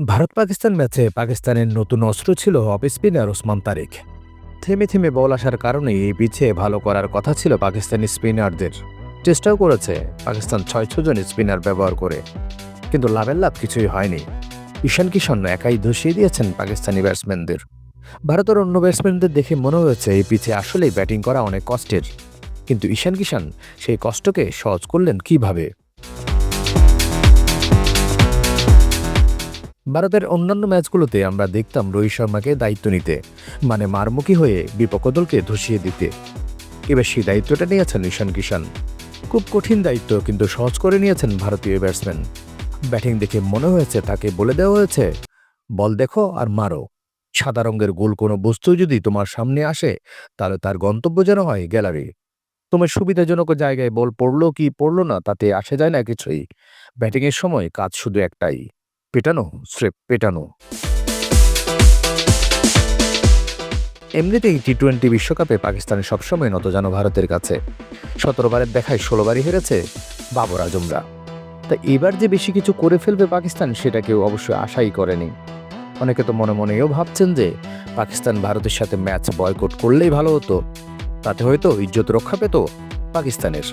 ভারত পাকিস্তান ম্যাচে পাকিস্তানের নতুন অস্ত্র ছিল অফ স্পিনার ওসমান তারিক। থেমে থেমে বল আসার কারণে এই পিছে ভালো করার কথা ছিল পাকিস্তানি স্পিনারদের। চেষ্টাও করেছে পাকিস্তান ছয় ছজন স্পিনার ব্যবহার করে। কিন্তু লাভের লাভ কিছুই হয়নি। ঈশান কিষণ একাই ধসিয়ে দিয়েছেন পাকিস্তানি ব্যাটসম্যানদের। ভারতের অন্য ব্যাটসম্যানদের দেখে মনে হয়েছে এই পিচে আসলেই ব্যাটিং করা অনেক কষ্টের। কিন্তু ঈশান কিষান সেই কষ্টকে সহজ করলেন কীভাবে? ভারতের অন্যান্য ম্যাচগুলোতে আমরা দেখতাম রোহিত শর্মাকে দায়িত্ব নিতে মানে মারমুখী হয়ে বিপক্ষ দলকে ধসিয়ে দিতে। এবার সেই দায়িত্বটা নিয়েছেন ঈশান কিষান খুব কঠিন দায়িত্ব কিন্তু সহজ করে নিয়েছেন ভারতীয় ব্যাটসম্যান। ব্যাটিং দেখে মনে হয়েছে তাকে বলে দেওয়া হয়েছে, বল দেখো আর মারো। সাদা রঙের গোল কোনো বস্তু যদি তোমার সামনে আসে, তাহলে তার গন্তব্য যেন হয় গ্যালারি। তোমার সুবিধাজনক জায়গায় বল পড়ল কি পড়ল না, তাতে আসে যায় না কিছুই। ব্যাটিংয়ের সময় কাজ শুধু একটাই। পেটানো, স্রেফ পেটানো। এমনিতেই টি টোয়েন্টি বিশ্বকাপে পাকিস্তান সবসময় নত জানো ভারতের কাছে। সতেরো বারের দেখায় ষোলো বারই হেরেছে বাবর আজমরা। তা এবার যে বেশি কিছু করে ফেলবে পাকিস্তান, সেটা কেউ অবশ্যই আশাই করেনি। অনেকে তো মনে মনেও ভাবছেন যে পাকিস্তান ভারতের সাথে ম্যাচ বয়কট করলেই ভালো হতো। তাতে হয়তো ইজ্জত রক্ষা পেত পাকিস্তানের।